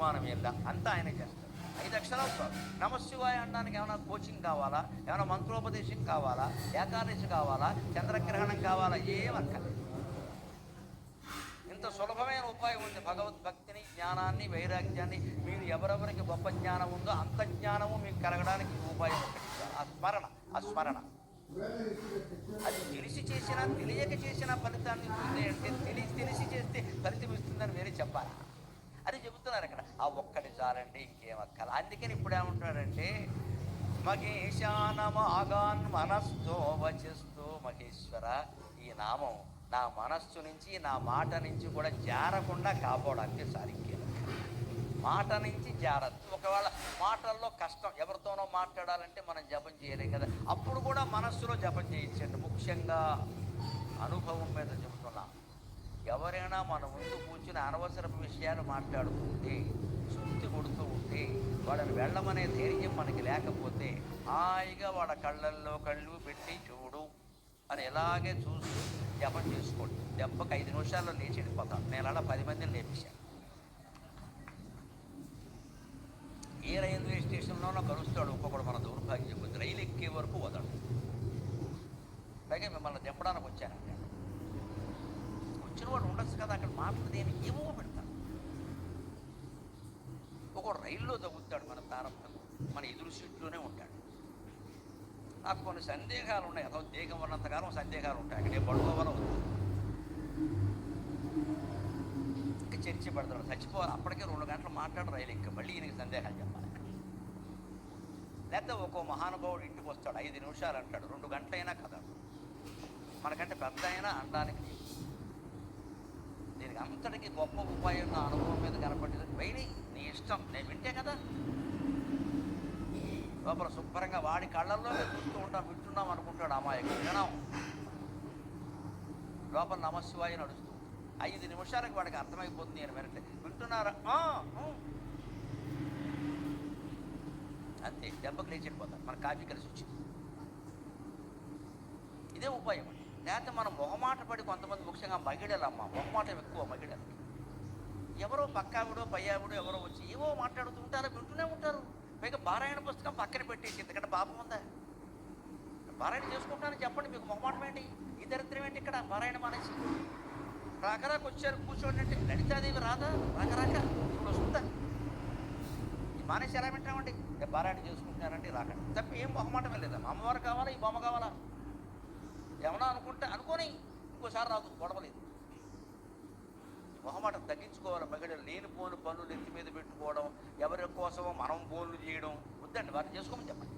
అనుమానం ఏందా అంతా ఆయన చేస్తారు ఐదు అక్షరాలు నమశివాయ అనడానికి ఏమైనా కోచింగ్ కావాలా? ఏమైనా మంత్రోపదేశం కావాలా? ఏకాదశి కావాలా? చంద్రగ్రహణం కావాలా? ఏమక్కర్లేదు ఇంత సులభమైన ఉపాయం ఉంది. భగవద్భక్తిని జ్ఞానాన్ని వైరాగ్యాన్ని మీరు ఎవరెవరికి గొప్ప జ్ఞానం ఉందో అంత జ్ఞానము మీకు కలగడానికి ఉపాయం ఒకటి ఆ స్మరణ ఆ స్మరణ. అది తెలిసి చేసినా తెలియక చేసిన ఫలితాన్ని ఇస్తుంది అంటే తెలిసి తెలిసి చేస్తే ఫలితం ఇస్తుందని వేరే చెప్పాలి. అది చెబుతున్నారు ఇక్కడ. ఆ ఒక్కటి చాలండి ఇంకేమక్కల అందుకని ఇప్పుడు ఏమంటున్నాడంటే మహేశానమాగాన్ మనస్తో వచిస్తూ మహేశ్వర ఈ నామం నా మనస్సు నుంచి నా మాట నుంచి కూడా జారకుండా కాపాడంతే సారికే మాట నుంచి జారద్దు. ఒకవేళ మాటల్లో కష్టం ఎవరితోనో మాట్లాడాలంటే మనం జపం చేయలేం కదా. అప్పుడు కూడా మనస్సులో జపం చేయించండి. ముఖ్యంగా అనుభవం మీద చెబుతున్నా. ఎవరైనా మన ముందు కూర్చుని అనవసరపు విషయాలు మాట్లాడుతుంటే సుత్తి కొడుతూ ఉంటే వాళ్ళని వెళ్ళమనే ధైర్యం మనకి లేకపోతే హాయిగా వాళ్ళ కళ్ళల్లో కళ్ళు పెట్టి చూడు అని ఎలాగే చూస్తూ జపం చేసుకోండి. దెబ్బకి ఐదు నిమిషాల్లో లేచి నేను అలా పది మందిని లేపించాను ఏ రైల్వే స్టేషన్లోనో కలుస్తాడు. ఒక్కొక్కడు మన దౌర్భాగ్యం రైలు ఎక్కే వరకు వదడు అలాగే మిమ్మల్ని దింపడానికి వచ్చాను. వాడు ఉండొచ్చు కదా అక్కడ మాటలు దేని ఏమో పెడతాడు ఒక రైల్లో తగ్గుతాడు మన ప్రారంభం. మన ఎదురు సీట్లోనే ఉంటాడు. నాకు కొన్ని సందేహాలు ఉన్నాయి. అదో దేహం ఉన్నంతకాలం సందేహాలు ఉంటాయి. అక్కడే పడుకోవాలో ఇంకా చర్చ పెడతాడు చచ్చిపోవాలి అప్పటికే రెండు గంటలు మాట్లాడు రైలు ఇంకా. మళ్ళీ ఈయనకి సందేహాలు చెప్పాలి. లేకపోతే ఒక్కో మహానుభావుడు ఇంటికి వస్తాడు. ఐదు నిమిషాలు అంటాడు. రెండు గంటలైనా కదా మనకంటే పెద్ద అయినా అనడానికి లేదు. అంతటికి గొప్ప ఉపాయం నా అనుభవం మీద కనపడింది వెయ్యి నీ ఇష్టం. నేను వింటే కదా? లోపల శుభ్రంగా వాడి కళ్ళల్లో చూస్తూ ఉంటాం వింటున్నాం అనుకుంటాడు అమ్మాయి వినడం. లోపల నమశివాయ నడుస్తూ ఐదు నిమిషాలకు వాడికి అర్థమైపోతుంది నేను వినట్లే. వింటున్నారా? అంతే దెబ్బకు లేచి మన కాఫీ కలిసి వచ్చింది. ఇదే ఉపాయం. లేకపోతే మనం మొహమాట పడి కొంతమంది ముఖ్యంగా మగిడలమ్మ మొహమాటం ఎక్కువ మగిడలు ఎవరో పక్కావిడో పయ్యావిడో ఎవరో వచ్చి ఏవో మాట్లాడుతూ ఉంటారో వింటూనే ఉంటారు. పైగా పారాయణ పుస్తకం పక్కన పెట్టేసి ఎందుకంటే పాపం ఉందా? పారాయణ చేసుకుంటానని చెప్పండి మీకు మొహమాటం ఏంటి? ఈ దరిద్రం ఏంటి ఇక్కడ? పారాయణ మానేసి. రాకరాకు వచ్చారు కూర్చోండి అంటే లలితాదేవి రాదా? రాకరాక ఇప్పుడు వస్తుందా? మానేసి ఎలా వింటామండి? నేను పారాయణ రాకండి. తప్ప ఏం మొహమాటమే లేదా అమ్మవారు కావాలా? ఈ బొమ్మ కావాలా? ఏమన్నా అనుకుంటే అనుకోని ఇంకోసారి రాదు గొడవలేదు. మొహమాటం తగ్గించుకోవాలి మగడ లేనిపోని పనులు నెత్తి మీద పెట్టుకోవడం ఎవరి కోసమో మనం బోన్లు చేయడం. వద్దండి వారిని చేసుకోమని చెప్పండి.